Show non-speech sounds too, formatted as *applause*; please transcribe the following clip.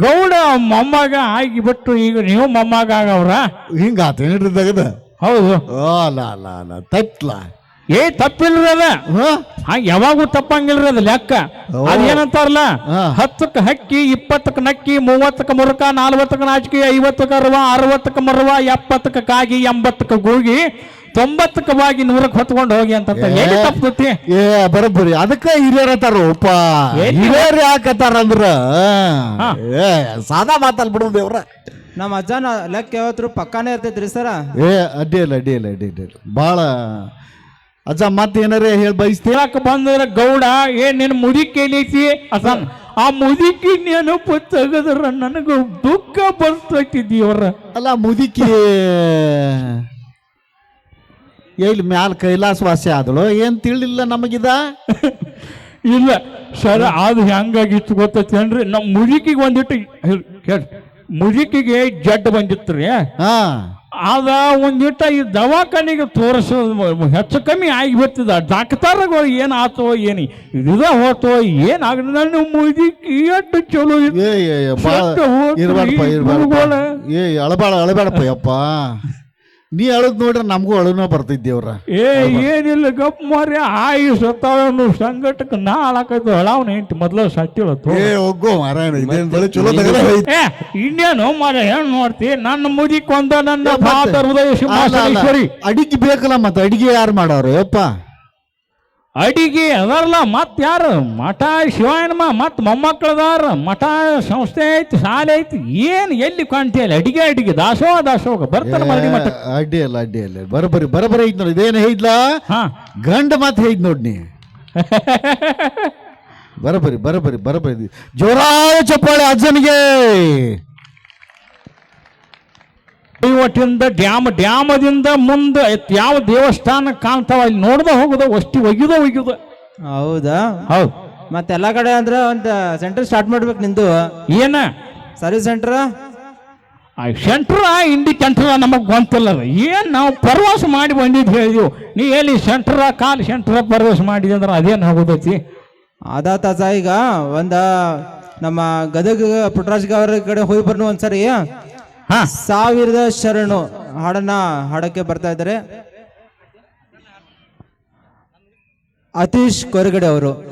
ಗೌಡ ಮೊಮ್ಮಗ ಆಗಿಬಿಟ್ಟು ಈಗ ನೀವು ಮೊಮ್ಮಗ ಆಗವ್ರ? ಹಿಂಗಾತ ಏನ್ರಿ ತೆಗದ? ಹೌದು. ಓ ಅಲ್ಲ ಅಲ್ಲ ಅಲ್ಲ ತಪ್ಲ ಏ ತಪ್ಪಿಲ್ರಿ ಅದ? ಹಾ ಯಾವಾಗೂ ತಪ್ಪಂಗಿಲ್ರಿ ಅದು ಲೆಕ್ಕ. ಅದೇನಂತಾರಲ್ಲ. ಹತ್ತಕ್ಕೆ ಹಕ್ಕಿ ಇಪ್ಪತ್ತಕ್ಕೆ ನಕ್ಕಿ ಮೂವತ್ತಕ್ಕೆ ಮುರುಕ ನಲ್ವತ್ತಕ್ಕೆ ನಾಚಿಕೆ ಐವತ್ತಕ್ಕೆ ಅರವ ಅರವತ್ತಕ್ಕೆ ಮರವ ಎಪ್ಪತ್ತಕ್ಕೆ ಕಾಗಿ ಎಂಬತ್ತಕ್ಕೆ ಗೂಗಿ ತೊಂಬತ್ತಕ್ಕೆ ಬಾಗಿ ನೂರಕ್ಕೆ ಹೊತ್ಕೊಂಡು ಹೋಗಿ ಅಂತ ಹೇಳಿ ತಪ್ಪತಿ ಏ ಬರೋಬ್ಬರಿ. ಅದಕ್ಕ ಹಿರಿಯರ್ ತರ ಉಪ್ಪ. ಎಲ್ಲಿ? ಹಿರಿಯರ್ ಯಾಕತ್ತಾರ ಅಂದ್ರ? ಏ ಸಾದಾ ಮಾತಲ್ ಬಿಡು ದೇವ್ರ ನಮ್ಮ ಅಜ್ಜನ ಲೆಕ್ಕ ಯಾವತ್ರು ಪಕ್ಕಾನೇ ಇರ್ತೈತ್ರಿ ಸರ? ಏ ಅಡ್ಡಿ ಇಲ್ಲ ಅಡ್ಡಿ ಇಲ್ಲ ಅಡ್ಡಿ ಇಲ್ಲ ಭಾಳ ಅಜ್ಜ ಮತ್ತೆ ಏನಾರೇ ಹೇಳಿ ಬಯಸ್ತೀರ ಹೇಳಕ್ ಬಂದ್ರ ಗೌಡ ಏನ್ ನಿನ್ ಮುದಿ ಕೇಳಿಸಿ? ಅಸನ್ ಆ ಮುದಿಕಿ ನೆನಪು ತೆಗೆದ್ರ ನನಗ ದುಃಖ ಬರ್ತೈತಿ ದೇವ್ರ ಅಲ್ಲ ಮುದುಕಿ ಎಲ್ಲಿ ಮ್ಯಾಲ ಕೈಲಾಸವಾಸಿ ಆದಳು ಏನ್ ತಿಳಿಲಿಲ್ಲ ನಮಗಿದ? *laughs* ಇಲ್ಲ ಸರ್ ಅದು ಹೆಂಗಾಗಿತ್ತು ಗೊತ್ತೈತೇನ್ರಿ ನಮ್ಮ ಮುದುಕಿಗೆ ಒಂದಿಟ್ಟು ಕೇಳ ಕೇಳ್. ಮುದುಕಿಗೆ ಜಡ್ ಬಂದಿತ್ತು ರೀ ಹಾ. ಅದ ಒಂದಿಟ್ಟ ಈ ದವಾಖಾನಿಗೆ ತೋರಿಸೋದು ಹೆಚ್ಚು ಕಮ್ಮಿ ಆಗಿಬಿಡ್ತದ ಡಾಕ್ಟರ್ಗಳು ಏನು ಆತೋ ಏನು ಇದ ಹೋತೋ ಏನಾಗ ನನ್ನ ಮುದುಕಿ ಎಷ್ಟು ಚಲೋ ಇತ್ತು. ಏ ಏ ಏ, ಭಾಳ ಸತ್ತ ಹೋತ್ರಿ, ಇರ್ಬಾರ್ದಪ್ಪ ಇರ್ಬಾರ್ದಪ್ಪ ಗುರುಗಳ. ಏ ಅಳಬೇಡ ಅಳಬೇಡಪ್ಪ ಯಪ್ಪ ನೀ ಅಳದ್ ನೋಡ್ರೆ ನಮಗೂ ಅಳುನ ಬರ್ತಿದ್ದೇವ್ರ ಏ ಏನಿಲ್ಲ ಗಪ್ ಮಾರಿ ಆಯಿ ಸತ್ತಾವನು ಸಂಕಟಕ್ಕೆ ನಾ ಅಳಕೈತು ಹಳಾವನ ಹೆಂಟಿ ಮೊದಲು ಸತ್ತಿಳತ್ತು ಏ ಒಗ್ಗೋ ಮಾರಾಯಣ ಇದೇನ್ ಬಳಿ ಚಲೋ ತೆಗದ ಏ ಇನ್ನೇನು ಮಾರ ಹೆಣ್ ನೋಡ್ತಿ ನನ್ನ ಮುದಿ ಕೊಂದ ನನ್ನ ಭಾತ ಹೃದಯ ಅಲ್ಲ, ಅಲ್ಲ. ಸಿಂಹಾಸನೇಶ್ವರಿ ಅಡಿಗೆ ಬೇಕಲ್ಲ ಮತ್ತೆ ಅಡಿಗೆ ಯಾರು ಮಾಡೋರು? ಯಪ್ಪ. ಅಡಿಗೆ ಅದಾರಲ್ಲ ಮತ್ತೆ ಯಾರು? ಮಠ ಶಿವಾಯನಮ್ಮ ಮತ್ ಮೊಮ್ಮಕ್ಕಳದಾರ ಮಠ ಸಂಸ್ಥೆ ಐತಿ ಶಾಲೆ ಐತಿ ಏನು ಎಲ್ಲಿ ಕಾಣ್ತಿಯಲ್ಲ? ಅಡಿಗೆ ಅಡಿಗೆ ದಾಸೋಹ ದಾಸೋಹ ಬರ್ತಾರೆ ಮರಡಿ ಮಠ. ಅಡ್ಡಿ ಅಲ್ಲ ಅಡ್ಡಿ ಅಲ್ಲ ಬರಬರಿ ಬರಬರಿ ಐತ್ ನೋಡಿ. ಇದೇನು heiದ್ಲಾ ಹಾ. ಗಂಡ ಮಾತು ಹೇಗ್ ನೋಡಿ ನೀ. *laughs* ಬರಬರಿ ಬರಬರಿ ಬರಬರಿ ಜೋರಾಯ ಚಪ್ಪಾಳೆ ಅಜ್ಜನಿಗೆ. ಒಟ್ಟಿಂದ ಡ್ಯಾಮ್ ಡ್ಯಾಮದಿಂದ ಮುಂದೆ ಯಾವ ದೇವಸ್ಥಾನ ಕಾಣ್ತಾವ ಇಲ್ಲಿ ನೋಡ್ದ ಹೋಗುದ ಅಷ್ಟಿ ಒಗ್ಯದ ಒಗ್ಯದ ಹೌದಾ? ಹೌದು. ಮತ್ತೆ ಎಲ್ಲಾ ಕಡೆ ಅಂದ್ರೆ ಒಂದು ಸೆಂಟರ್ ಸ್ಟಾರ್ಟ್ ಮಾಡ್ಬೇಕು ನಿಂದು. ಏನ? ಸರ್ವಿಸ್ ಸೆಂಟರ್ ಸೆಂಟ್ರ ಇಂಡಿ ಸೆಂಟ್ರ ನಮಗ್ ಗೊಂತಿಲ್ಲ ಏನು ನಾವು ಪ್ರವಾಸ ಮಾಡಿ ಬಂದಿದ್ದು ಹೇಳಿದ್ವಿ. ನೀ ಎಲ್ಲಿ ಸೆಂಟ್ರ ಕಾಲ್ ಸೆಂಟ್ರ ಪ್ರವಾಸ ಮಾಡಿದೆ ಅಂದ್ರೆ ಅದೇನು ಆಗೋದೈತಿ? ಅದ ತಾಸ ಈಗ ಒಂದ ನಮ್ಮ ಗದಗ ಪುಟ್ಟರಾಜ್ ಅವ್ರ ಕಡೆ ಹೋಗಿ ಬರ್ನು ಒಂದ್ಸರಿ. ಸಾವಿರದ ಶರಣು. ಹಾಡನ್ನ ಹಾಡಕ್ಕೆ ಬರ್ತಾ ಇದ್ದಾರೆ. ಅತೀಶ್ ಕೊರಗಡೆ ಅವರು